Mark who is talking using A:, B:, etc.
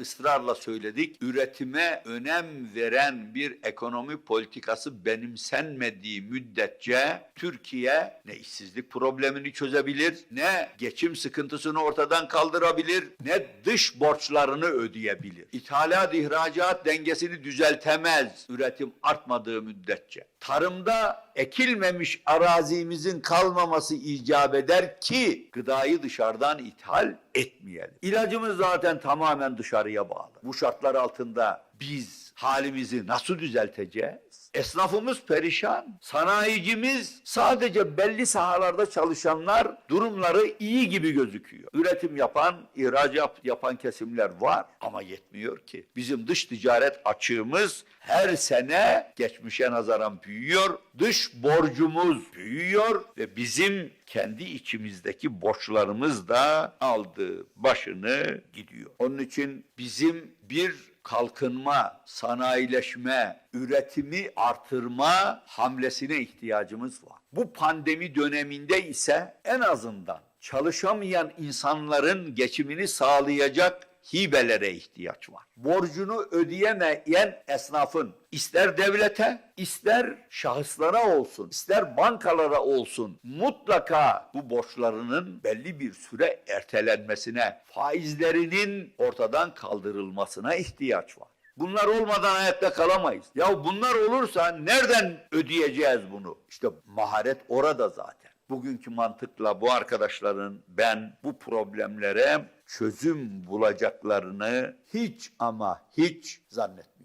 A: ısrarla söyledik. Üretime önem veren bir ekonomi politikası benimsenmediği müddetçe Türkiye ne işsizlik problemini çözebilir, ne geçim sıkıntısını ortadan kaldırabilir, ne dış borçlarını ödeyebilir. İthalat ihracat dengesini düzeltemez üretim artmadığı müddetçe. Tarımda ekilmemiş arazimizin kalmaması icap eder ki gıdayı dışarıdan ithal etmeyelim. İlacımız zaten tamamen dışarıya bağlı. Bu şartlar altında biz halimizi nasıl düzelteceğiz? Esnafımız perişan. Sanayicimiz sadece belli sahalarda çalışanlar durumları iyi gibi gözüküyor. Üretim yapan, ihracat yapan kesimler var ama yetmiyor ki. Bizim dış ticaret açığımız her sene geçmişe nazaran büyüyor. Dış borcumuz büyüyor ve bizim kendi içimizdeki borçlarımız da aldı başını gidiyor. Onun için bizim bir kalkınma, sanayileşme, üretimi artırma hamlesine ihtiyacımız var. Bu pandemi döneminde ise en azından çalışamayan insanların geçimini sağlayacak hibelere ihtiyaç var. Borcunu ödeyemeyen esnafın ister devlete, ister şahıslara olsun, ister bankalara olsun mutlaka bu borçlarının belli bir süre ertelenmesine, faizlerinin ortadan kaldırılmasına ihtiyaç var. Bunlar olmadan hayatta kalamayız. Ya bunlar olursa nereden ödeyeceğiz bunu? İşte maharet orada zaten. Bugünkü mantıkla bu arkadaşların ben bu problemlere çözüm bulacaklarını hiç ama hiç zannetmiyorum.